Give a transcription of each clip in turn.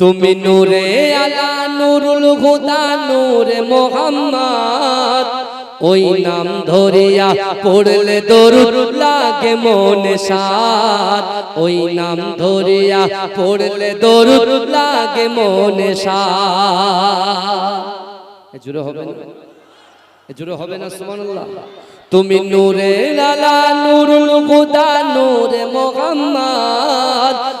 তুমি নূরে আলা নুরুল হুদা, নূরে মোহাম্মদ। ওই নাম ধরিয়া পড়লে দরুদ লাগে মনে সাত ওই নাম ধরিয়া পড়লে দরুদ লাগে মনে সাত জুড়ে হবে না? জুড়ে হবে না, সুবহানাল্লাহ? তুমি নূরে লালা নুরুল হুদা, নূরে মোহাম্মদ।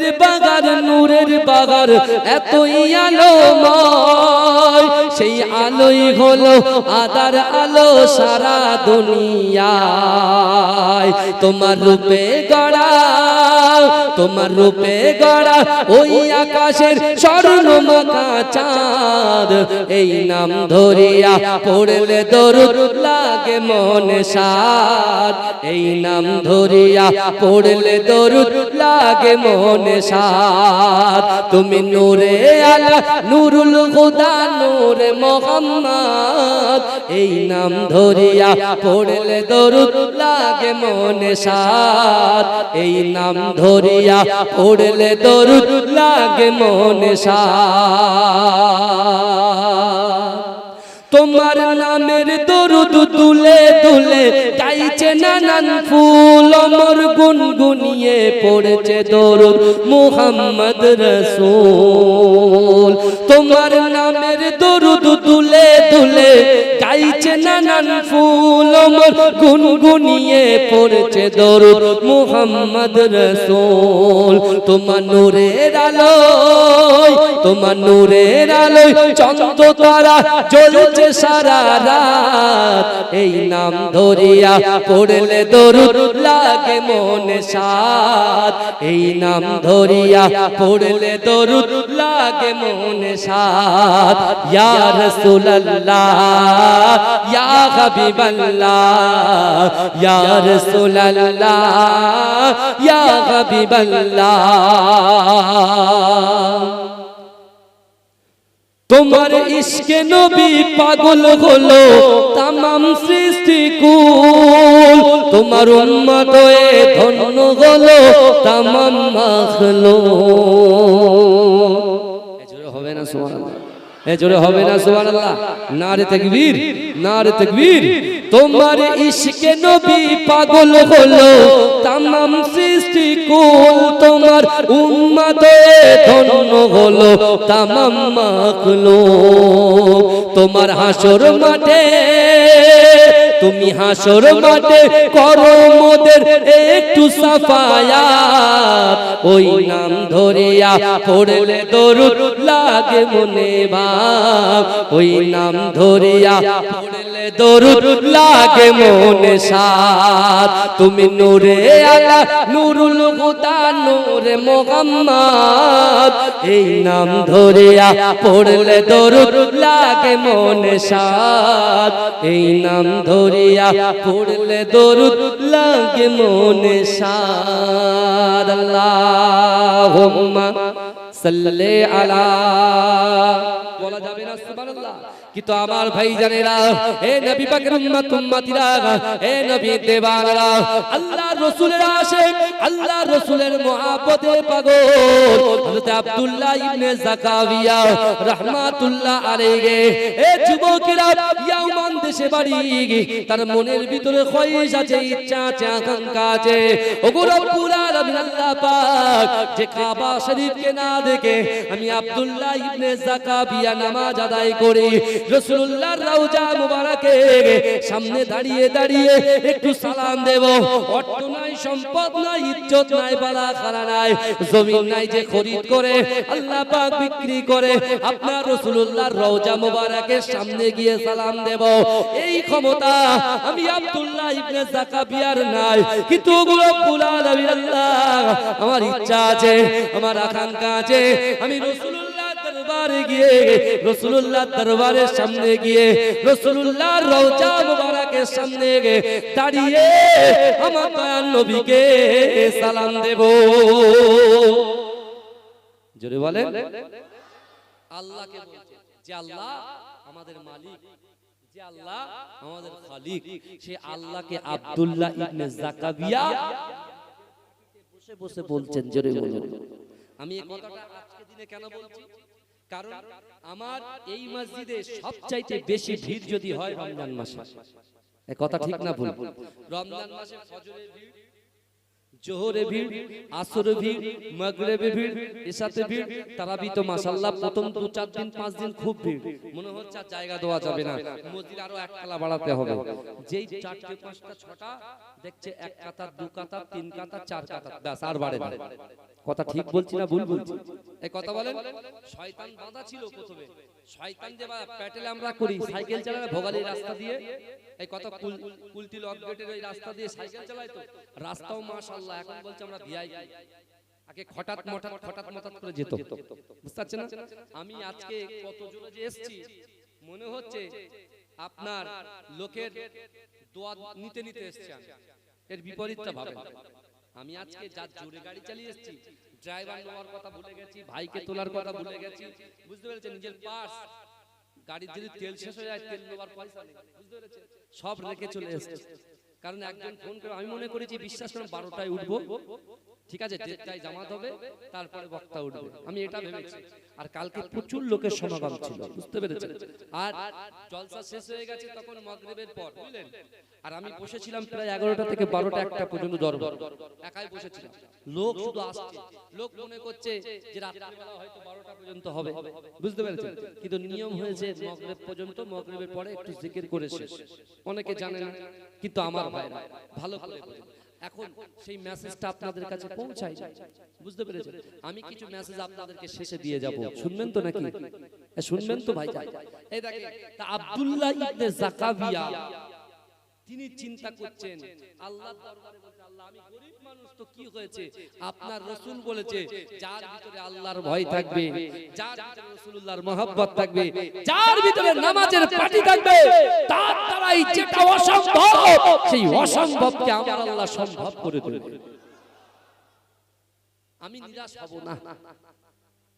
রূপের বাগার, নূরের বাগার, এতই আলোময়। সেই আলোই হলো আদার আলো সারা দুনিয়ায়। তোমার রূপে গড়া, তোমার রূপে গড়া ওই আকাশের স্বর্ণ মাখা চাঁদ। এই নাম ধরিয়া পড়লে দরুদ লাগে মনে সাদ। এই নাম ধরিয়া পড়লে দরুদ লাগে মনে সাদ তুমি নূরে আলা, নুরুল খুদা নূরে মোহাম্মদ। এই নাম ধরিয়া পড়লে দরুদ লাগে মনে সাদ এই নাম ধরিয়া পড়লে দরুদ লাগে মনে সাদ তোমার নামের দরুদ তুলে তুলে গাইছে নানান ফুল, অমর গুনগুনিয়ে পড়েছে দরুদ মুহাম্মদ রসুল। তোমার গুনগুনিয়ে পড়েছে দরুদ মুহাম্মদ রসূল, তোমার নূরের আলোয়, তোমার নূরের আলোয় চন্দ্র তারা জ্বলছে সারা রাত। এই নাম ধরিয়া পড়লে দরুদ লাগে মনে সাত এই নাম ধরিয়া পড়লে দরুদ লাগে মনে সাত ইয়া রাসূলুল্লাহ, ইয়া হাবিবাল্লাহ ইয়া রাসূলুল্লাহ ইয়া হাবিবাল্লাহ। তোমার ইশকে নবী পাগল হলো তামাম সৃষ্টি কুল। তোমার উম্মত হয়ে ধন্য হলো তামাম মাখলো হবে না সুবহানাল্লাহ। এ হবে না, সুবহানাল্লাহ। নারে তাকবীর নারে তাকবীর। তোমার ইশকে নবী পাগল হলো, তামাম সৃষ্টি কুল তোমার উম্মতে ধন্য হলো, তামাম মাখলো তোমার হাসর মাঠে তুমি হাসর মাঠে করো মোদের একটু সাফায়াত। ওই নাম ধরিয়া পড়লে দরুদ লাগে মনে ভাব। ওই নাম ধরিয়া পড়লে দরুদ লাগে মনে সাত তুমি নূরে আলা, নুরুল হুদা, নূরে মোহাম্মদ। এই নাম ধরিয়া পড়লে দরুদ লাগে মনে সাত এই নাম ধরিয়া পড়লে দরুদ লাগে মনে সাত আল্লাহুম্মা সাল্লি আলা। বলা যাবে না সুবহানাল্লাহ। কিন্তু আমার ভাই জানেরা হে নবী হে নবী দেবানরা আল্লাহ রাসূলের আশিক আল্লাহ রাসূলের হযরত আব্দুল্লাহ ইবনে জাকারিয়া রাহমাতুল্লাহ আলাইহি, এ যুবকেরা ইয়ামান দেশে বাড়ি, তার মনের ভিতরে খয়েশ আছে, ইচ্ছা আছে, আকাঙ্ক্ষা আছে। ওগো রব্বুল আলামিন, আল্লাহ পাক, যে কাবা শরীফকে না দেখে আমি আব্দুল্লাহ ইবনে জাকারিয়া নামাজ আদায় করি রসুল্লাহর রওজা মুবারকে সামনে দাঁড়িয়ে দাঁড়িয়ে একটু সালাম দেব। অর্থ নাই, সম্পদ নাই, ইজ্জত নাই বালা খারা নাই, জমিন নাই যে খরিদ করে আল্লাহ পাক বিক্রি করে আপনার রসুল্লাহর রওজা মুবারকের সামনে গিয়ে সালাম দেব। এই ক্ষমতা আমি আব্দুল্লাহ ইবনে জাকাবিয়ার নাই, কিন্তু ওগুলো আলামিন আল্লাহ, আমার ইচ্ছা আছে, আমার আকাঙ্ক্ষা আছে। আমি রসুল্লাহ দরবারে গিয়ে রসুল্লাহ দরবারের সামনে গিয়ে রসুল্লাহ রওজা মুবারকের সামনে দাঁড়িয়ে আমার দয়াল নবীকে সালাম দেব। জোরে বলেন। আল্লাহকে বলছে, যে আল্লাহ আমাদের মালিক, যে আল্লাহ আমাদের খালিক, সে আল্লাহকে আব্দুল্লাহ ইবনে জাকাবিয়া বসে বসে বলছেন, জোরে বলুন। আমি এই কথাটা আজকে দিনে কেন বলছি? কারণ আমার এই মসজিদে সবচাইতে বেশি ভিড় যদি হয় রমজান মাসে। এ কথা ঠিক না ভুল? রমজান মাসে ফজরের ভিড় জোহরে ভিড় আসরে ভিড় মাগরিবে ভিড় এসাতে ভিড় তারাবি তো মাশাআল্লাহ প্রথম দু চার দিন পাঁচ দিন খুব ভিড়। মনে হচ্ছে আর জায়গা দেওয়া যাবে না। মসজিদ আরও এক কালা বাড়াতে হবে। যেই চারটে পাঁচটা ছটা দেখছে এক কাতা দু কাতা তিন কাতা চার কাতা ব্যাস আর বাড়ে না। কথা ঠিক বলছি না ভুল বলছি? এই কথা বলেন শয়তান বাঁধা ছিল প্রথমে। শয়তান যে বা- প্যাটেলে আমরা করি সাইকেল চালায় ভোগালী রাস্তা দিয়ে। এই কথা কুল- কুলটি লক গেটের ওই রাস্তা দিয়ে সাইকেল চালায় তো। রাস্তাও মাশাআল্লাহ এখন বলছে আমরা ভিআইপি আগে খটাত মটাত খটাত মটাত করে যেত। বুঝতে পারছেন না? আমি আজকে কত জোরে যে এসেছি মনে হচ্ছে আপনার লোকের দোয়া নিতে নিতে এসছি আমি। এর বিপরীতটা ভাবে আমি আজকে যা জোরে গাড়ি চালিয়ে এসেছি ড্রাইভার নেওয়ার কথা ভুলে গেছি ভাইকে তোলার কথা ভুলে গেছি বুঝতে পেরেছেন নিজের পার্স গাড়ির যদি তেল শেষ হয়ে যায় তেল নেওয়ার পয়সা নেই বুঝতে পেরেছেন? সব রেখে চলে এসেছে কারণ একজন ফোন করে আমি মনে করেছি বিশ্বাস করুন বারোটায় উঠবো ঠিক আছে দেড়টায় জামাত হবে তারপরে বক্তা উঠবে। আমি এটা ভেবেছি। আর কালকে প্রচুর লোকের সমাগম ছিল বুঝতে পেরেছেন? আর জলসা শেষ হয়ে গেছে তখন মগরিবের পর বুঝলেন? আর আমি বসেছিলাম প্রায় এগারোটা থেকে বারোটা একটা পর্যন্ত দরবার একাই বসেছিলাম। লোক শুধু আসছে। লোক মনে করছে যে রাত্রিবেলা হয়তো বারোটা পর্যন্ত হবে। বুঝতে পেরেছেন? কিন্তু নিয়ম হয়েছে মগরিব পর্যন্ত মগরিবের পরে একটু জিকির করে শেষ অনেকে জানে না কিন্তু আমার ভাইরা ভালো করে এখন সেই মেসেজটা আপনাদের কাছে পৌঁছায় বুঝতে পেরেছেন? আমি কিছু মেসেজ আপনাদেরকে শেষে দিয়ে যাব। শুনবেন তো নাকি? শুনবেন তো ভাই এই দেখেন তা আব্দুল্লাহ ইবনে জাকাবিয়া তিনি চিন্তা করছেন আল্লাহ দরবারে বলছে আল্লাহ আমি গরিব মানুষ তো কি হয়েছে? আপনার রসুল বলেছে যার ভিতরে আল্লাহর ভয় থাকবে যার ভিতরে রাসূলুল্লাহর থাকবে যার ভিতরে নামাজের পাটি থাকবে তার দ্বারাই যেটা অসম্ভব সেই অসম্ভবকে আমার আল্লাহ সম্ভব করে দেবে আমি নিরাশ হব না।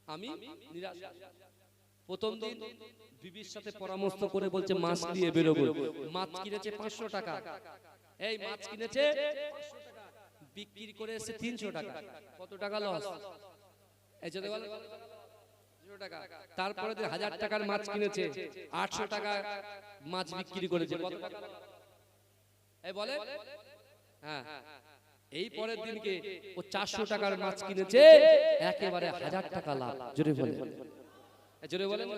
আমি নিরাশ। প্রথম দিন বিবির সাথে পরামর্শ করে বলছে মাছ দিয়ে বেরোবো। মাছ কিনেছে পাঁচশো টাকা। এই মাছ কিনেছে বিক্রি করে এসে তিনশো টাকা। কত টাকা লস এই যদি বলে 300 টাকা। তারপরে হাজার টাকার মাছ কিনেছে। আটশো টাকা মাছ বিক্রি করেছে। কত টাকা? loss? এই বলে? হ্যাঁ। এই পরের দিনকে ও চারশো টাকার মাছ কিনেছে। একেবারে হাজার টাকা লাভ। জোরে বলে। জোরে বলেন।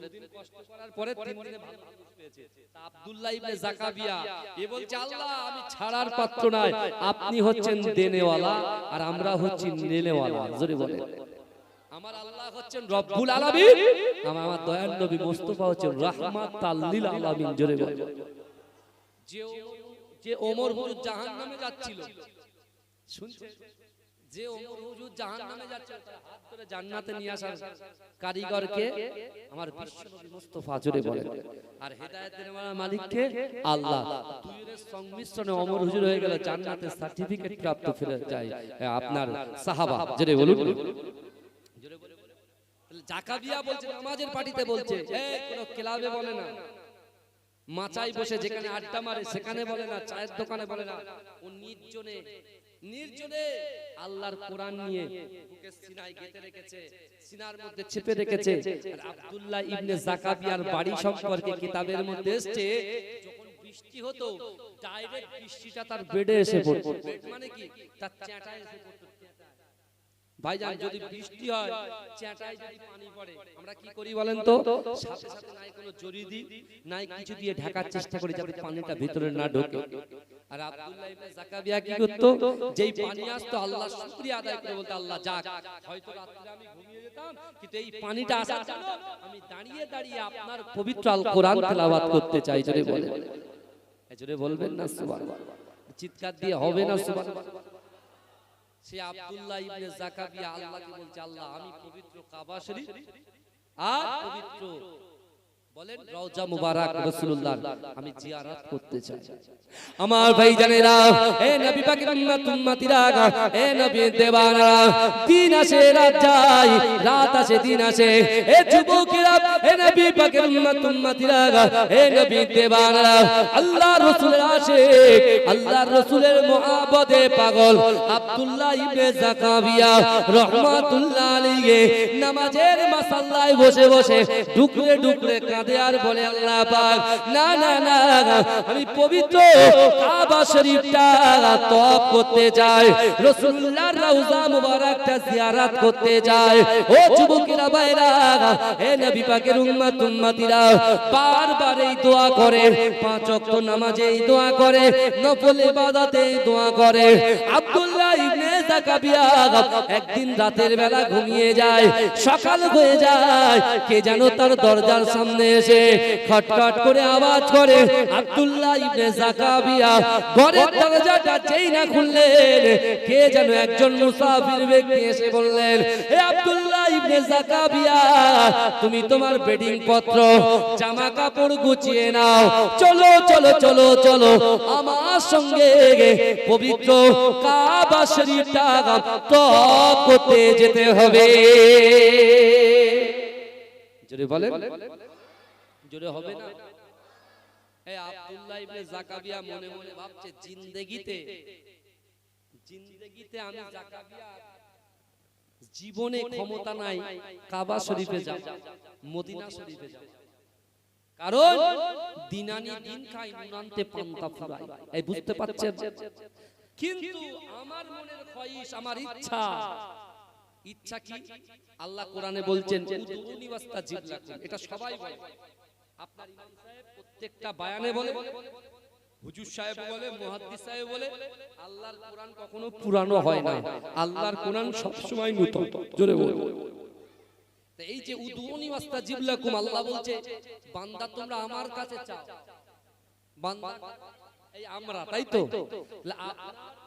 দুদিন কষ্ট করার পরে তিন দিনে ভালো পেয়েছে। আব্দুল্লাহ ইবনে জাকাবিয়া এ বলছে আল্লাহ আমি ছাড়ার পাত্র নয় আপনি হচ্ছেন দেনেওয়ালা আর আমরা হচ্ছি নেনেওয়ালা। জোরে বলেন। আমার আল্লাহ হচ্ছেন রব্বুল আলামিন। আমার আমার দয়াল নবী মুস্তাফা হচ্ছেন রাহমাতাল লিল আলামিন। জোরে বলেন। যে যে ওমর হুজুর জাহান্নামে যাচ্ছিল। শুনছে যে ওমর হুজুর জাহান্নামে যাচ্ছিল তার হাত ধরে জান্নাতে নিয়ে আসার কারিগরকে আমার বিশ্বনবী মুস্তাফা জোরে বলেন আর হেদায়েতের মালিককে আল্লাহ। দুইয়ের সংমিশ্রণে ওমর হুজুর হয়ে গেল জান্নাতে সার্টিফিকেট প্রাপ্ত ফিরে যায় আপনার সাহাবা বলুন। জাকাবিয়া বলছে নামাজের পার্টিতে বলছে। এই কোনো ক্লাবে বলে না। মাচাই বসে যেখানে আড্ডা মারে সেখানে বলে না। চায়ের দোকানে বলে না। ও নির্জনে নির্জনে আল্লাহর কোরআন নিয়ে বুকে সিনায় গেঁথে রেখেছে সিনার মধ্যে চেপে রেখেছে। আর আব্দুল্লাহ ইবনে জাকাবিয়ার বাড়ি সম্পর্কে কিতাবের মধ্যে এসেছে যখন বৃষ্টি হতো ডাইরেক্ট বৃষ্টিটা তার বেডে এসে পড়তো। মানে কি? তার চ্যাটায় এসে পড়তো। ভাইজান যদি বৃষ্টি হয় চেটায় যদি পানি পড়ে আমরা কি করি বলেন তো? সাথে সাথে নাই কোনো জড়ি দিই নাই কিছু দিয়ে ঢাকার চেষ্টা করি যাতে পানিটা ভিতরে না ঢোকে। আর আব্দুল্লাহ ইবনে কি করতো? যেই পানি আসতো আল্লাহ শুকরিয়া আদায় করে বলতো আল্লাহ যাক হয়তো রাত্রে আমি ঘুমিয়ে যেতাম কিন্তু এই পানিটা আসার জন্য আমি দাঁড়িয়ে দাঁড়িয়ে আপনার পবিত্র আল কোরআন তেলাওয়াত করতে চাই জোরে বলেন জোরে বলবেন না সুবহানাল্লাহ চিৎকার দিয়ে হবে না সুবহানাল্লাহ সে আব্দুল্লাহ ইবনে জাকাবিয়া আল্লাহকে বলছে আল্লাহ আমি পবিত্র কাবা শরীফ আর পবিত্র বলেন রওজা মুবারক রাসূলুল্লাহ আমি জিয়ারত করতে চাই। আমার ভাই জানেরা এ নবী পাকের উম্মত উম্মতিরা এ নবী দেবানা দিন আসে রাত যায় রাত আসে দিন আসে। এ যুবকেরা এ নবী পাকের উম্মত উম্মতিরা এ নবী দেবানা আল্লাহ রাসূলের আশিক আল্লাহ রাসূলের মুহাব্বতে পাগল আব্দুল্লাহ ইবনে জাকাবিয়া রাহমাতুল্লাহ আলাইহি নামাজের মাসাল্লায় বসে বসে ডুকরে ডুকরে কাঁদে আর বলে, আল্লাহ পাক, না না না, আমি পবিত্র কাবা শরীফটা তওয়াফ করতে চাই রাসূলুল্লাহর রওজা মুবারকটা জিয়ারত করতে চাই ও যুবকেরা ভাইরা হে নবী পাকের উম্মত, উম্মতিরা, বারবার এই দোয়া করে, পাঁচ ওয়াক্ত নামাজে এই দোয়া করে, নফল ইবাদতে দোয়া করে। আব্দুল্লাহ ইবনে জাকাবিয়া একদিন রাতের বেলা ঘুমিয়ে যায়, সকাল হয়ে যায়, কে যেন তার দরজার সামনে এসে খটখট করে আওয়াজ করে, আব্দুল্লাহ ইবনে জাকাবিয়া, ঘরের দরজাটা যেই না খুললেন, কে যেন একজন মুসাফির ব্যক্তি এসে বললেন হে আব্দুল্লাহ তুমি তোমার বেডিং পত্র, জামা কাপড় গুছিয়ে নাও। চলো চলো চলো চলো, আমার সঙ্গে পবিত্র কাবা শরীফটা তপ করতে যেতে হবে। জোরে জিন্দেগিতে আমি জাকাবিয়া জীবনে ক্ষমতা নাই কাবা শরীফে যাব মদিনা শরীফে যাব কারণ দিনানি দিন খাই নুনান্তে পান্তা ফুরাই এই বুঝতে পারছেন? কিন্তু আমার মনের খয়িস আমার ইচ্ছা। ইচ্ছা। কি? আল্লাহ কোরআনে বলছেন উদুনি ওয়াস্তা জিবলাকুম এটা সবাই বলে। আপনার ইমাম সাহেব প্রত্যেকটা বায়ানে বলে। হুজুর সাহেব বলে মুহাদ্দিস সাহেব বলে আল্লাহর কোরআন কখনো পুরানো হয় না। আল্লাহর কোরআন সব সময় নতুন জোরে বলে এই যে উদুনি ওয়াস্তা জিবলাকুম আল্লাহ বলছে বান্দা তোমরা আমার কাছে চাও। বান্দা এই আমরা তাই তো?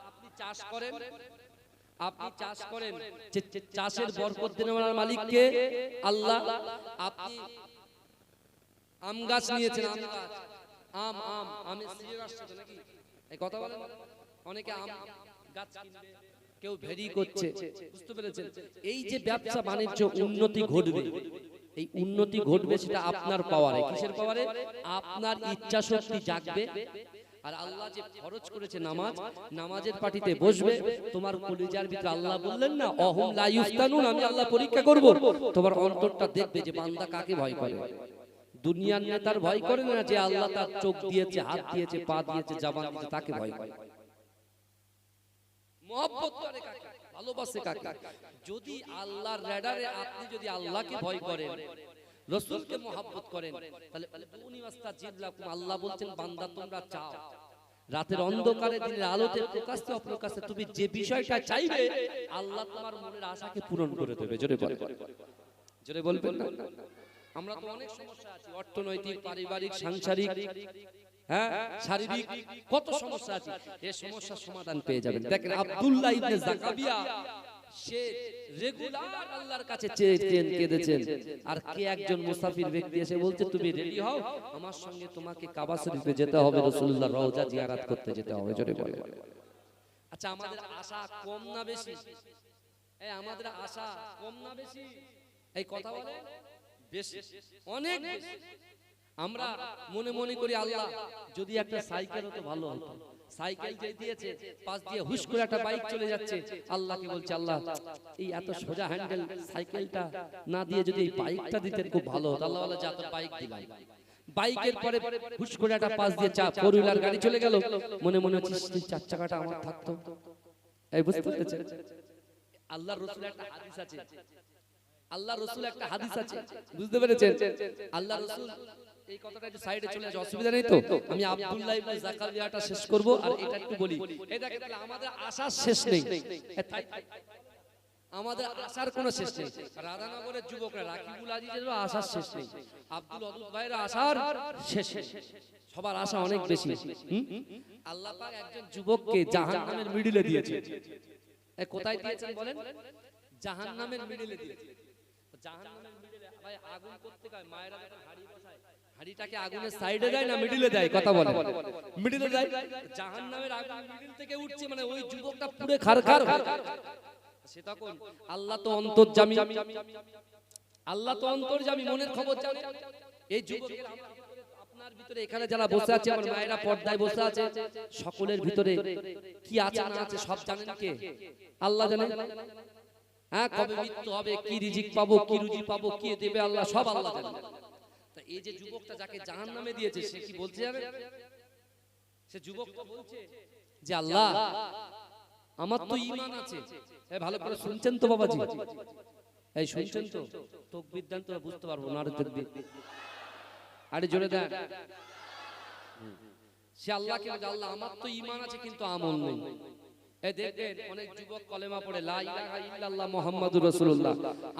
আপনি চাষ করেন আপনি চাষ করেন চাষের বরকত দেওয়ার মালিককে আল্লাহ আপনি আম গাছ নিয়েছেন আম গাছ। আম আম সিজন আসছে নাকি? এই কথা বলেন অনেকে আম গাছ কিনবে, কেউ ভেরি করছে, বুঝতে পেরেছেন? এই যে ব্যবসা বাণিজ্য উন্নতি ঘটবে, এই উন্নতি ঘটবে সেটা আপনার পাওয়ারে। কিসের পাওয়ারে? আপনার ইচ্ছা শক্তি জাগবে, আর আল্লাহ যে খরচ করেছে নামাজ, নামাজের পার্টিতে বসবে, তোমার কলিজার ভিতরে আল্লাহ বললেন না, অহম লা ইফতানুন আমি আল্লাহ পরীক্ষা করব। তোমার অন্তরটা দেখবে যে বান্দা কাকে ভয় করে। দুনিয়ার নেতার ভয় করে না যে আল্লাহ তার চোখ দিয়েছে হাত দিয়েছে পা দিয়েছে জবান দিয়েছে তাকে ভয় করে মহব্বত করে কাকে ভালোবাসে কাকে যদি আল্লাহর রেডারে আপনি যদি আল্লাহকে ভয় করেন রসুলকে মহাব্বত করেন তাহলে আল্লাহ বলছেন বান্দা তোমরা চাও। রাতের অন্ধকারে দিনের আলোতে প্রকাশে অপ্রকাশে তুমি যে বিষয়টা চাইবে আল্লাহ তোমার মনের আশাকে পূরণ করে দেবে। জোরে বলে। জোরে বলবেন না? আমরা তো অনেক সমস্যা আছি অর্থনৈতিক পারিবারিক সাংসারিক হ্যাঁ শারীরিক কত সমস্যা আছে এই সমস্যার সমাধান পেয়ে যাবেন। দেখেন আব্দুল্লাহ ইবনে জাকাবিয়া সে রেগুলার আল্লাহর কাছে চেয়েছেন কেঁদেছেন। আর কে একজন মুসাফির ব্যক্তি এসে বলছে তুমি রেডি হও? আমার সঙ্গে তোমাকে কাবা শরীফে যেতে হবে রাসূলুল্লাহ রওজা জিয়ারত করতে যেতে হবে। জোরে বলে আচ্ছা আমাদের আশা কম না বেশি? এই আমাদের আশা কম না বেশি? এই কথা বলে বেশি। অনেক আমরা মনে মনে করি আল্লাহ যদি একটা সাইকেল হতো ভালো হতো। সাইকেল যে দিয়েছে পাশ দিয়ে হুশ করে একটা বাইক চলে যাচ্ছে। আল্লাহকে বলছে আল্লাহ এই এত সোজা হ্যান্ডেল সাইকেলটা না দিয়ে যদি এই বাইকটা দিতেন খুব ভালো হতো। আল্লাহ বলে যা বাইক দিলাই বাইকের পরে হুশ করে একটা পাশ দিয়ে চা ফোর হুইলার গাড়ি চলে গেল। মনে মনে হচ্ছে চার চাকাটা আমার থাকতো। এই বুঝতে পেরেছেন? আল্লাহর রসুল একটা হাদিস আছে। আল্লাহ রসুল একটা হাদিস আছে। বুঝতে পেরেছেন? আল্লাহ রসুল এই কথাটা একটু সাইডে চলে আসে অসুবিধা নেই তো? আমি আব্দুল্লাহ ইবনে জাকারিয়াটা শেষ করব আর এটা একটু বলি। এই দেখেন তাহলে আমাদের আশার শেষ নেই। আমাদের আশার কোনো শেষ নেই। রাধানগরের যুবকরা রাকিবুল আজিজেরও আশার শেষ নেই। আব্দুল অদুল ভাইয়ের আশার শেষ সবার আশা অনেক বেশি। আল্লাহ পাক একজন যুবককে জাহান্নামের মিডিলে দিয়েছে এ কোথায় দিয়েছেন বলেন জাহান্নামের মিডিলে দিয়েছেন জাহান্নামের মিডিলে ভাই আগুন করতে মায়েরা যখন হাড়ি বসায় হাড়িটাকে আগুনের সাইডে দেয় না মিডিলে দেয়? কথা বলে। মিডিলে দেয়? জাহান্নামের আগুন মিডিল থেকে উঠছে মানে ওই যুবকটা পুরো খারখার। সে তখন আল্লাহ তো অন্তর্জামী। আল্লাহ তো অন্তর্জামী মনের খবর জানে। এই যুবকের আপনার ভিতরে এখানে যারা বসে আছে আমার মায়েরা পর্দায় বসে আছে সকলের ভিতরে কি আছে না আছে সব জানেন কে? আল্লাহ জানেন হ্যাঁ কবে মৃত্যু হবে কি রিজিক পাবো কি রুজি পাবো কি দেবে আল্লাহ সব আল্লাহ জানেন তা এই যে যুবকটা যাকে জাহান নামে দিয়েছে সে কি বলতে যাবে সে যুবকটা বলছে যে আল্লাহ আমার তো ঈমান আছে। ভালো করে শুনছেন তো বাবাজি? এই শুনছেন তো? তকবির দেন তো বুঝতে পারব না আরে তকবির। আরে জোরে দেন। সে আল্লাহকে আল্লাহ আমার তো ঈমান আছে কিন্তু আমল নেই। দেখবেন অনেক যুবক কলেমা পড়ে লা ইলাহা ইল্লাল্লাহ মুহাম্মাদুর রাসূলুল্লাহ।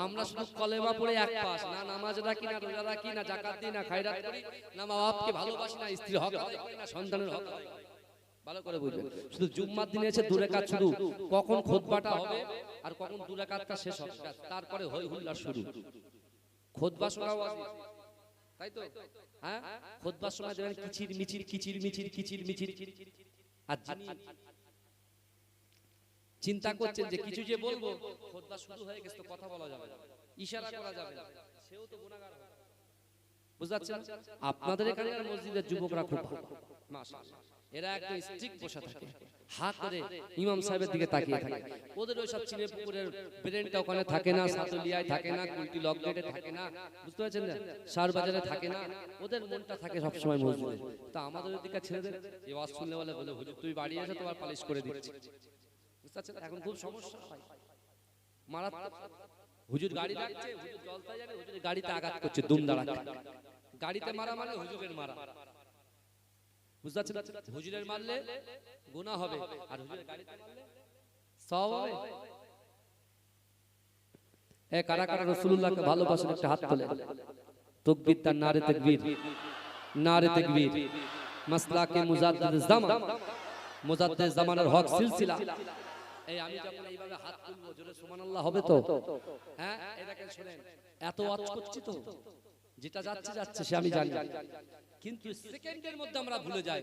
আমরা শুধু কলেমা পড়ে এক না নামাজ রাখি না রোজা রাখি না যাকাত দিই না খায়রাত করি না মা বাপকে ভালোবাসি না স্ত্রী হক আদায় করি না সন্তানের হক আদায় করি। ভালো করে বুঝবেন শুধু জুম্মার দিনে এসে দূরে কাজ শুরু কখন খোদবাটা হবে আর কখন দূরে কাজটা শেষ হবে তারপরে হই হুল্লা শুরু। খোদবা তাই তো? হ্যাঁ? খোদবার সময় কিচির মিচির কিচির মিচির কিচির মিচির। আর চিন্তা করছেন যে কিছু যে বলব খোদবা শুরু হয়ে গেছে তো কথা বলা যাবে ইশারা করা যাবে সেও তো বুঝতে পারছেন আপনাদের এখানকার মসজিদের যুবকরা খুব ভালো। এরা একদম বসে থাকে। ইমাম সাহেবের দিকে তাকিয়ে থাকে। ওদের ওই সব চিনে পুকুরের ব্রেনটা ওখানে থাকে না সাতুলিয়ায় থাকে না কুলটি লকগেটে থাকে না। বুঝতে পারছেন না? সার বাজারে থাকে না। ওদের মনটা থাকে সব সময় মসজিদে তা আমাদের ওদিকে ছেলেদের এই ওয়াজ শুনলে বলে বলে হুজুর তুই বাড়ি এসে তোমার পালিশ করে দিচ্ছি। বুঝতে পারছেন? এখন খুব সমস্যা হয়। মারাত্মক হুজুর গাড়ি ডাকছে হুজুর জলতা যাবে হুজুর গাড়িতে আঘাত করছে দুম দাঁড়াচ্ছে। গাড়িতে মারা মানে হুজুরের মারা। বুঝতে পারছেন? হুজুরের মারলে গুনাহ হবে। আর হুজুরের গাড়িতে মারলে সওয়াব হবে। এ কারা কারা রাসূলুল্লাহকে ভালোবাসেন একটা হাত তোলে তাকবীর তার নারে তাকবীর নারে তাকবীর। মাসলাকে মুজাদ্দিদ জামান। মুজাদ্দিদ জামানের হক সিলসিলা। এই আমি যখন এইভাবে হাত তুলবো জোরে সুবহানাল্লাহ হবে তো? হ্যাঁ? দেখেন শুনেন এত ওয়াজ করছি তো যেটা যাচ্ছে যাচ্ছে সে আমি জানি। কিন্তু সেকেন্ডের মধ্যে আমরা ভুলে যাই।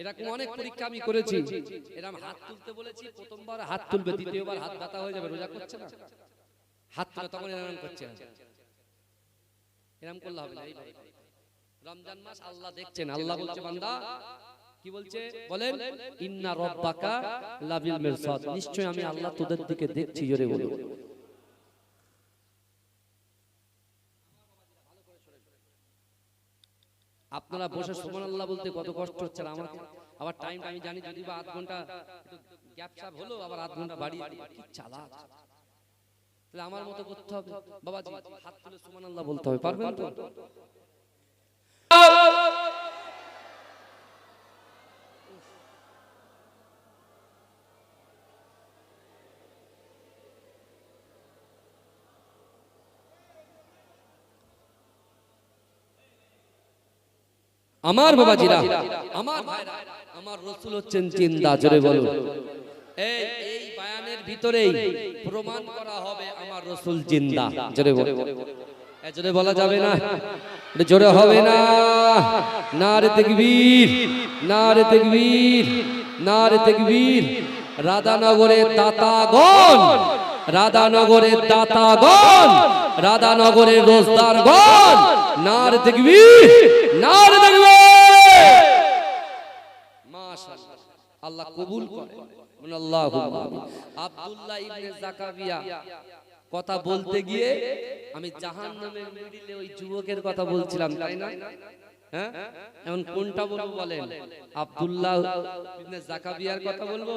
এরকম অনেক পরীক্ষা আমি করেছি। এরকম হাত তুলতে বলেছি প্রথমবার হাত তুলবে দ্বিতীয়বার হাত ব্যথা হয়ে যাবে রোজা করছে না? হাত তুলে তখন এরকম করছে। না এরকম করলে হবে না রমজান মাস আল্লাহ দেখছেন আল্লাহ বলছে বান্দা কি বলছে? বলেন ইন্না রব্বাকা লাবিল মিরসাদ। নিশ্চয় আমি আল্লাহ তোদের দিকে দেখছি জোরে বলো আপনারা বসে সুবহানাল্লাহ বলতে কত কষ্ট হচ্ছে। আমার আবার টাইম আমি জানি যদি বা আধ ঘণ্টা গ্যাপ স্যাপ হলো আবার আধ ঘণ্টা বাড়ি কি চালাক। তাহলে আমার মতো করতে হবে। বাবাজি হাত তুলে সুবহানাল্লাহ বলতে হবে। পারবেন তো? আমার বাবাজিরা আমার ভাইরা আমার রসুল হচ্ছেন চিন্তা জোরে বলো এই এই বায়ানের ভিতরেই প্রমাণ করা হবে আমার রসুল জিন্দা জোরে বলো জোরে বলা যাবে না জোরে হবে না। না। রে তেকবীর না রে তেকবীর না রে তেকবীর। রাধানগরের দাতাগণ রাধানগরের দাতাগণ। রাধানগরের রোজদারগণ। নার দেখবি? নার দেখবে। আল্লাহ কবুল করে। আব্দুল্লাহ ইবনে জাকাবিয়া কথা বলতে গিয়ে আমি জাহান্নামের মিডিলে ওই যুবকের কথা বলছিলাম তাই না? হ্যাঁ? এখন কোনটা বলব বলেন? আব্দুল্লাহ ইবনে জাকারিয়ার কথা বলব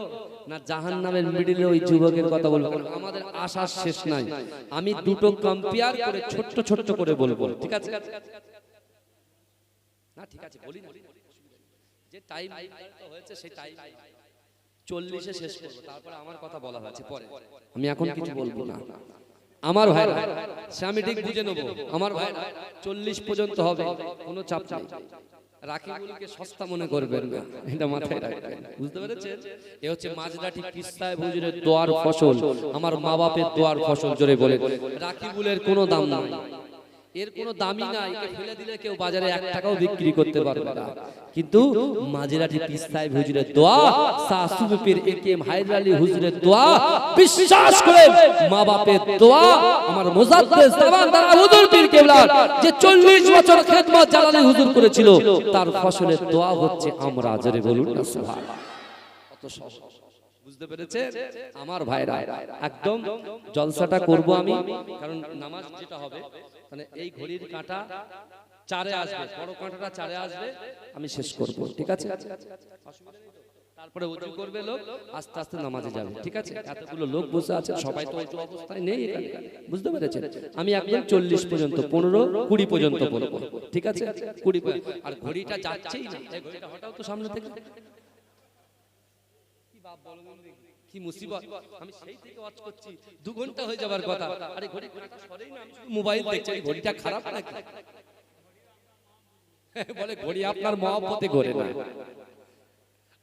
না জাহান্নামের মিডিলে ওই যুবকের কথা বলব? কারণ আমাদের আশার শেষ নাই। আমি দুটো কম্পেয়ার করে ছোট্ট ছোট্ট করে বলব ঠিক আছে? না ঠিক আছে বলি না। যে টাইম হয়েছে সেই টাইম চল্লিশে শেষ করব তারপরে আমার কথা বলা হয়েছে পরে। আমি এখন কিছু বলব না। আমার ভাই আমি ঠিক বুঝে নেব। আমার ভাই চল্লিশ পর্যন্ত হবে কোনো চাপ চাপ রাখিগুলোকে সস্তা মনে করবেন না এটা মাথায় রাখবেন। বুঝতে পেরেছেন? এ হচ্ছে মাঝরাটি পিস্তায় হুজুরের দোয়ার ফসল। আমার মা বাপের দোয়ার ফসল জোরে বলে রাখি রাখিগুলের কোনো দাম নাই। এর কোনো দামই নাই। একে ফেলে দিলে কেউ বাজারে এক টাকাও বিক্রি করতে পারবে না। কিন্তু মাঝরাটি পিস্তায় হুজুরের দোয়া সাসুবের একেএম হায়দার আলী হুজুরের দোয়া বিশ্বাস করে মা বাপের দোয়া আমার মুজাদ্দেদ জামান তারা হুজুর পীর কেবলার যে 40 বছর খেদমত জালালি হুজুর করেছিল। তার ফসলের দোয়া হচ্ছে আমরা জোরে বলুন না সুবহানাল্লাহ। কত সহজ। বুঝতে পেরেছে আমার ভাইরা একদম জলসাটা করব আমি কারণ নামাজ যেটা হবে মানে এই ঘড়ির কাঁটা চারে আসবে বড় কাঁটাটা চারে আসবে আমি শেষ করব ঠিক আছে? তারপরে উজু করবে লোক আস্তে আস্তে নামাজে যাবে ঠিক আছে? এতগুলো লোক বসে আছে সবাই তো উঁচু অবস্থায় নেই এখানে। বুঝতে পেরেছেন? আমি একদম চল্লিশ পর্যন্ত পনেরো কুড়ি পর্যন্ত বলব ঠিক আছে? কুড়ি আর ঘড়িটা যাচ্ছেই না হঠাৎ তো সামনে থেকে কি মুসিবত? আমি সেই থেকে ওয়াচ করছি দু ঘণ্টা হয়ে যাবার কথা। আরে ঘড়ি ঘড়িটা সরেই না আমি মোবাইল দেখছি ঘড়িটা খারাপ নাকি? বলে ঘড়ি আপনার মহব্বতে ঘোরে না।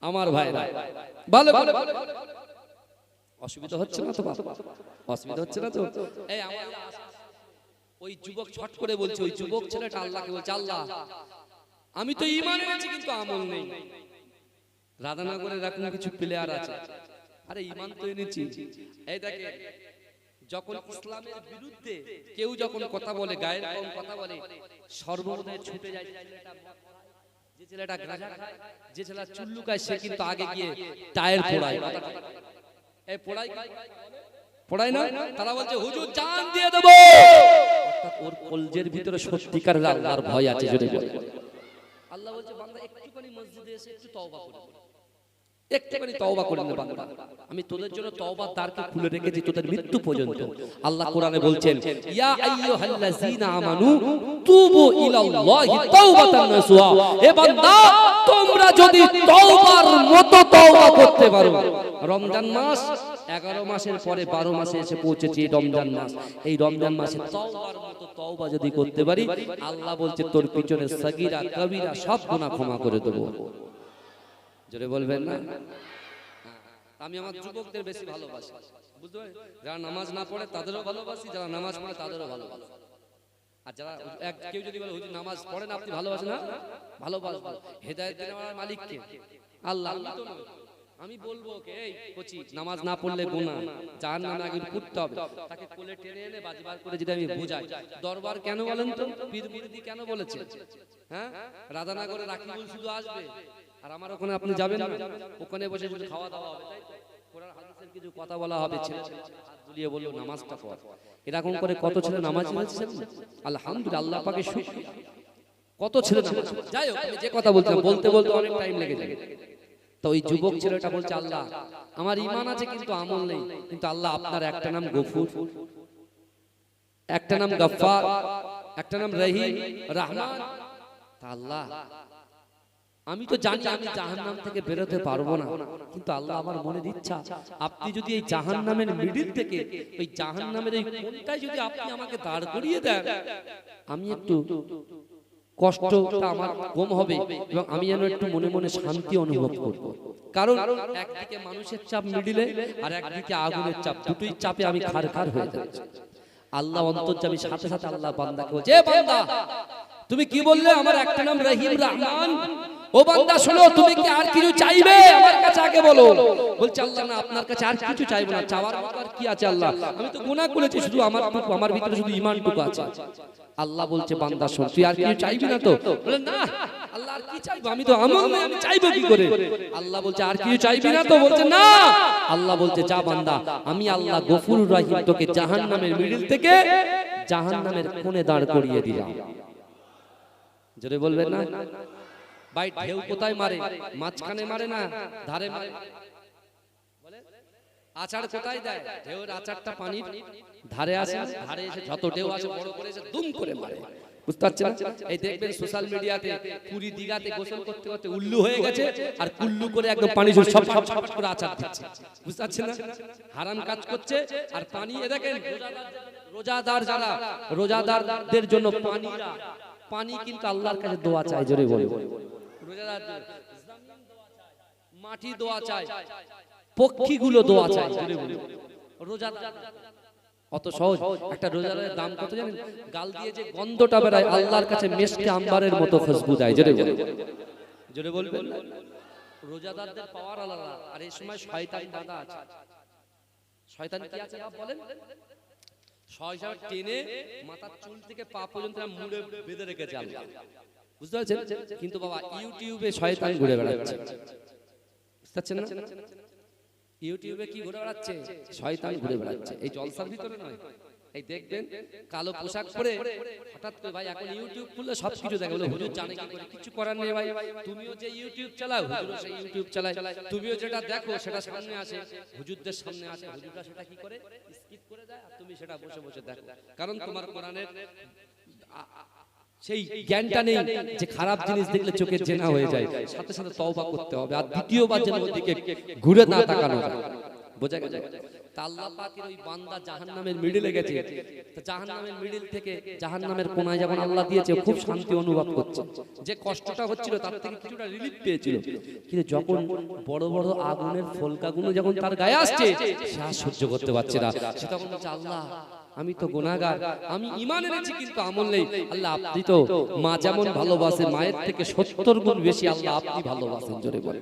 আমার ভাইরা ভালো ভালো অসুবিধা হচ্ছে না তো অসুবিধা হচ্ছে না তো? এই আমার ওই যুবক ছট করে বলছে ওই যুবক ছেলেটা আল্লাহকে বলছে আল্লাহ আমি তো ইমান এনেছি কিন্তু আমল নেই। রাধানগরে এরকম কিছু প্লেয়ার আছে। আরে, ইমান তো এনেছি। এই দেখে যখন ইসলামের বিরুদ্ধে কেউ যখন কথা বলে, গায়ের কম কথা বলে সর্বদাই ছুটে যায় যে ছেলেটা গাঁজা খায়, যে ছেলেটা চুল্লুকায় সে কিন্তু আগে গিয়ে টায়ার পোড়ায়। এই পোড়াই পড়াই না? তারা বলছে, হুজুর, জান দিয়ে দেব! অর্থাৎ ওর কলজের ভিতরে সত্যিকার আল্লাহর ভয় আছে যদি বলে। আল্লাহ বলছে, বান্দা, একটুখানি মসজিদে এসে একটু তওবা করে। একটুখানি তওবা করে বান্দা আমি তোদের জন্য দ্বারকে খুলে রেখেছি, তোদের মৃত্যু পর্যন্ত। আল্লাহ কোরআনে বলছেন, ইয়া আমানু তুবু ইলাল্লাহি তাওবাতান নাসুহা হে বান্দা, তোমরা যদি তওবার মতো তওবা করতে পারো। রমজান মাস এগারো মাসের পরে বারো মাসে এসে পৌঁছেছে রমজান মাস। এই রমজান মাসে তওবার মতো তওবা যদি করতে পারি, আল্লাহ বলছে, তোর পিছনে সগীরা, কবিরা সব গুনাহ ক্ষমা করে দেবো। জোরে বলবেন না? আমি আমার যুবকদের বেশি ভালোবাসি। বুঝতে যারা নামাজ না পড়ে, তাদেরও ভালোবাসি, যারা নামাজ পড়ে, তাদেরও ভালোবাসি। আর যারা এক কেউ যদি বলে নামাজ পড়েন আপনি ভালোবাসেন না? ভালোবাসবো। হেদায়েত দেন আমার মালিককে। আল্লাহ আল্লাহ তো আমি বলব এই নামাজ না পড়লে গুনাহ। জাহান্নামে নামে আগে পড়তে হবে, তাকে কোলে টেনে এনে বাজিবার করে যদি আমি বোঝাই। দরবার কেন বলেন তো? পীর মুরিদি কেন বলেছে? হ্যাঁ? রাধানগরে রাখিবুল শুধু আসবে। আর আমার ওখানে আপনি যাবেন ওখানে বসে শুধু খাওয়া দাওয়া হবে বলা হবে এরকম করে কত ছেলে নামাজ আল্লাহ কত ছেলে যাই হোক যে কথা বলতে বলতে অনেক টাইম লেগে তো ওই ছেলেটা আল্লাহ, আমার ইমান আছে কিন্তু আমল নেই, কিন্তু আল্লাহ আপনার একটা নাম গফুর, একটা নাম গফফার, একটা নাম রহিম, রহমান। আল্লাহ আমি তো জানি আমি জাহান্নাম থেকে বেরোতে পারব না, কিন্তু আল্লাহ আমার মনের ইচ্ছা। আপনি যদি এই জাহান্নামের মিডিল থেকে, ওই জাহান্নামের এই কোনটাই যদি আপনি আমাকে দাঁড় করিয়ে দেন, আমি একটু কষ্টটা আমার কম হবে এবং আমি যেন একটু মনে মনে শান্তি অনুভব করব কারণ একদিকে মানুষের চাপ মিডিলে আর একদিকে আগুনের চাপ, দুটোই চাপে আমি খার খার হয়ে যাচ্ছি। আল্লাহ অন্তর্যামী, সাথে সাথে আল্লাহ বান্দাকে "এ বান্দা, তুমি কি বললে আমার একটা নাম রহিম রহমান? ও বান্দা শোনো তুমি কি আর কিছু চাইবে? আমার কাছে আগে বলো। বলছে আল্লাহ না আপনার কাছে আর কিছু চাইব না। চাওয়ার আর কি আছে আল্লাহ? আমি তো গুনাহ করেছি শুধু আমার টুকু আমার ভিতরে শুধু ঈমানটুকু আছে। আল্লাহ বলছে বান্দা শোন তুই আর কিছু চাইবি না তো? বলে না আল্লাহ আর কি চাইব? আমি তো আমল নাই আমি চাইব কি করে? আল্লাহ বলছে আর কিছু চাইবি না তো? বলছে না। আল্লাহ বলছে যা বান্দা আমি আল্লাহ গফুর রহিম তোকে জাহান্নামের মিডিল থেকে জাহান্নামের কোণে দাঁড় করিয়ে দিলাম। জোরে বলবেন না? ভাই ঢেউ কোথায় মারে? মাঝখানে মারে না, ধারে মারে। আচার কোথায় দেয়? ঢেউর আচারটা পানির ধারে আসে, ধারে এসে যত ঢেউ আসে, বড় করে এসে দুম করে মারে। আর পানি হারাম কাজ করছে আর পানি, এ দেখেন, রোজাদার- যারা, রোজাদারদের জন্য পানিরা, পানি কিন্তু আল্লাহর কাছে দোয়া চাই জোরে বলে মাটি দোয়া চায় পক্ষীগুলো দোয়া চায় রোজাদার অত সহজ। একটা রোজাদারের দাম কত জানেন? গাল দিয়ে যে গন্ধটা বেরায় আল্লাহর কাছে মেশকে আম্বারের মতো খুশবু দেয়। জোরে জোরে বলবেন রোজাদারদের পাওয়ার আলাদা। আর এই সময় শয়তান বাঁধা আছে। শয়তান কি আছে বাপ বলেন? শয়তান টেনে মাথার চুল থেকে পা পর্যন্ত মুড়ে বেঁধে রেখেছে আল্লাহ। বুঝতে পারছেন? কিন্তু বাবা ইউটিউবে শয়তান ঘুরে বেড়াচ্ছে। বুঝতে পারছেন না? ইউটিউবে কি ঘুরে বেড়াচ্ছে? শয়তান ঘুরে বেড়াচ্ছে। এই জলসার ভিতরে নয়। এই দেখবেন কালো পোশাক পরে হঠাৎ করে ভাই এখন ইউটিউব খুললে সব কিছু দেখে। বলে হুজুর জানে কি করে? কিছু করার নেই ভাই। তুমিও যে ইউটিউব চালাও হুজুরও সেই ইউটিউব চালায়। তুমিও যেটা দেখো সেটা সামনে আসে। হুজুরদের সামনে আসে। হুজুররা সেটা কি করে? স্কিপ করে আর তুমি সেটা বসে বসে দেখো। কারণ তোমার কোরআনের সেই জ্ঞানটা নেই যে খারাপ জিনিস দেখলে চোখে জেনা হয়ে যায়। সাথে সাথে তওবা করতে হবে। আর দ্বিতীয়বার যেন ওদিকে ঘুরে না তাকানো বোঝা গেছে আল্লাহ পাকের ওই বান্দা জাহান্নামের মিডিলে গেছে। জাহান্নামের মিডিল থেকে জাহান্নামের কোনায় যখন আল্লাহ দিয়েছে খুব শান্তি অনুভব করছে। যে কষ্টটা হচ্ছিল তার থেকে কিছুটা রিলিফ পেয়েছিল। কিন্তু যখন বড় বড় আগুনের ফলকাগুলো যখন তার গায়ে আসছে সে আর সহ্য করতে পারছে না। সে তখন বলছে আল্লাহ আমি তো গুণাগার আমি ইমান এনেছি কিন্তু আমল নেই। আল্লাহ আপনি তো মা যেমন ভালোবাসে মায়ের থেকে সত্তর গুণ বেশি আল্লাহ আপনি ভালোবাসেন। জোরে বলে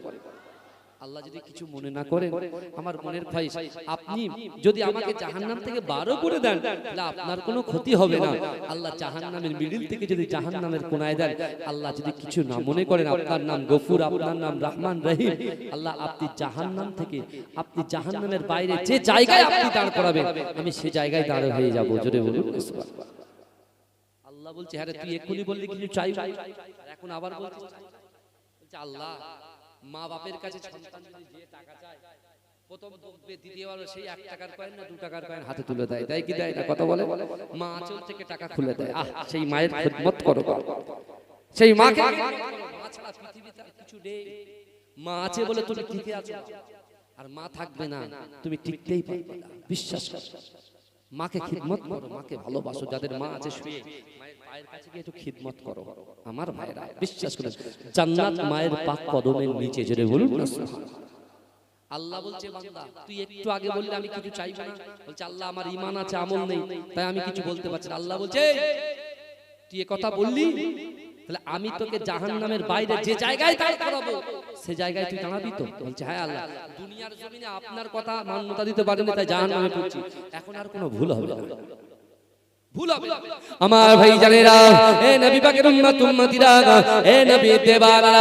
আল্লাহ যদি কিছু মনে না করেন আমার মনের ভাই আপনি যদি আমাকে জাহান্নাম থেকে বারো করে দেন তাহলে আপনার কোনো ক্ষতি হবে না। আল্লাহ জাহান্নামের মিডিল থেকে যদি জাহান্নামের কোনায় দেন আল্লাহ যদি কিছু না মনে করেন আপনার নাম গফুর আপনার নাম রহমান রহিম আল্লাহ আপনি জাহান্নাম থেকে আপনি জাহান্নামের বাইরে যে জায়গায় আপনি দাঁড় করাবেন আমি সে জায়গায় দাঁড় হয়ে যাব। জোরে বলুন আল্লাহ বলছে হ্যাঁ তুই এক্ষুনি বললি কিছু চাই এখন আবার? বলছে আল্লাহ মা বাপের কাছে সন্তান যদি যে টাকা চায় প্রথম বকবে দ্বিতীয়বার সেই এক টাকার কয়েন না দু টাকার কয়েন হাতে তুলে দেয়। দেয় কি দেয় না? কথা বলে? মা আঁচল থেকে টাকা খুলে দেয়। আহ সেই মায়ের খেদমত করো সেই মাকে মা ছাড়া পৃথিবীতে আর কিছু নেই। মা আছে বলে তুমি টিকে আছো। আর মা থাকবে না। তুমি টিকতেই পারবে না। বিশ্বাস করো। মাকে খিদমত করো মাকে ভালোবাসো যাদের মা আছে শুয়ে। মায়ের কাছে গিয়ে একটু খিদমত করো। আমার ভাইরা বিশ্বাস করে জান্নাত মায়ের পাক কদমের নিচে জেরে বলুন না। আল্লাহ বলছে বান্দা তুই একটু আগে বললে আমি কিছু চাইব না। বলছে আল্লাহ আমার ঈমান আছে আমল নেই তাই আমি কিছু বলতে পারছি না। আল্লাহ বলছে তুই এ কথা বললি? তাহলে আমি তোকে জাহান্নামের বাইরে যে জায়গায় দাঁড় করাবো সে জায়গায় তুই দাঁড়াবি তো। বলছে হ্যাঁ আল্লাহ দুনিয়ার জমিনে আপনার কথা মান্যতা দিতে পারেনি তাই জাহান্নামে পড়ছি। এখন আর কোনো ভুল হবে না ভুল হবে না। আমার ভাই জানেরা এ নবী পাকের উম্মত উম্মতিরা এ নবী দেবারা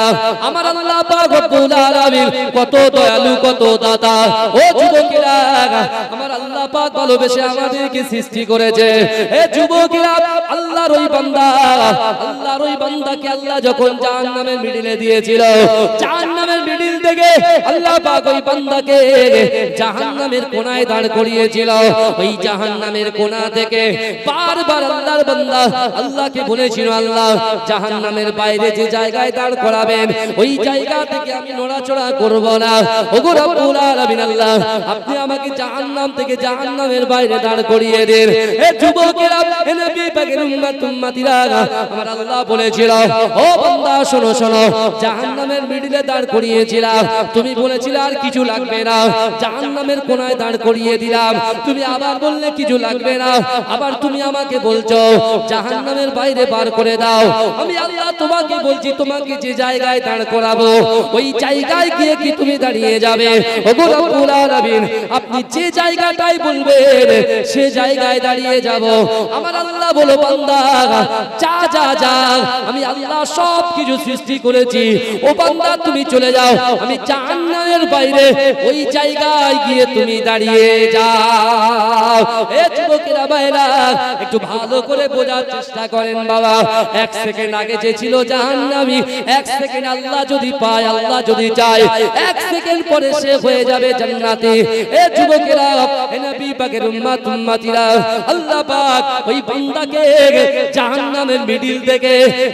আমার আল্লাহ পাক রব্বুল আলামিন কত দয়ালু কত দাতা। ও যুবকেরা আমার আল্লাহ পাক ভালোবেসে আমাদেরকে সৃষ্টি করেছে। এ যুবকেরা আল্লাহর ওই বান্দা আল্লাহর ওই বান্দাকে আল্লাহ যখন জাহান্নামের মিডিলে দিয়েছিল জাহান্নামের মিডিল আল্লাহ পাক ওই বান্দাকে জাহান্নামের কোনায় দাঁড় করিয়েছিল। ওই জাহান্নামের কোনা থেকে বারবার আল্লাহর বান্দা আল্লাহকে বলেছিল, আল্লাহ, জাহান্নামের বাইরে যে জায়গায় দাঁড় করাবেন, ওই জায়গা থেকে আমি নড়াচড়া করব না। ওগো রব্বুল আলামিন আল্লাহ, আপনি আমাকে জাহান্নাম থেকে জাহান্নামের বাইরে দাঁড় করিয়ে দেন। হে যুবকেরা, হে নবী পাকের উম্মত, উম্মতিরা, আমার আল্লাহ বলেছিল, ও বান্দা, শোনো শোনো, জাহান্নামের মিডিলে দাঁড় করিয়েছিলাম। তুমি বলেছিলে, আর কিছু লাগবে না। জাহান্নামের কোনায় দাঁড় করিয়ে দিলাম। তুমি আবার বললে, কিছু লাগবে না। আবার তুমি আমাকে বলছো, জাহান্নামের বাইরে বার করে দাও। আমি আল্লাহ তোমাকে বলছি, তোমাকে যে জায়গায় দাঁড় করাবো, ওই জায়গায় গিয়ে কি তুমি দাঁড়িয়ে যাবে? আপনি যে জায়গাটাই বলবেন, সে জায়গায় দাঁড়িয়ে যাব। আমার আল্লাহ বলো, বান্দা, যা যা যা। আমি আল্লাহ সব কিছু সৃষ্টি করেছি। ও বান্দা, তুমি চলে যাও। আমি জাহান্নামের বাইরে ওই জায়গায় গিয়ে তুমি দাঁড়িয়ে যাও। এ যুবকেরা বাইরা একটু ভালো করে বোঝার চেষ্টা করেন বাবা। এক সেকেন্ড আগে যে ছিল জাহান্নামী, এক সেকেন্ড আল্লাহ যদি পায়, আল্লাহ যদি চায়, এক সেকেন্ড পরে সে হয়ে যাবে জান্নাতে। এ যুবকেরা, এ নবী পাকের উম্মত, উম্মতিরা, আল্লাহ পাক ওই বান্দাকে জাহান্নামের মিডিল থেকে,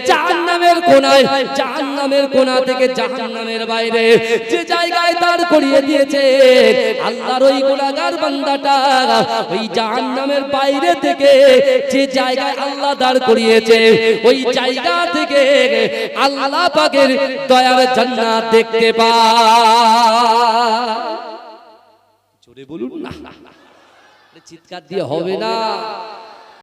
জাহান্নামের কোনায়, জাহান্নামের কোনা থেকে জাহান্নামের বাইরে যে জায়গায় দাঁড় করিয়ে দিয়েছে। আল্লাহর ওই গুনাহগার বান্দাটা ওই জাহান্নামের বাইরে থেকে যে জায়গায় আল্লাহ দাঁড় করিয়েছে, ওই জায়গা থেকে আল্লাহ পাকের দয়ার জান্নাত দেখতে পায় জোরে বলুন না। চিৎকার দিয়ে হবে না।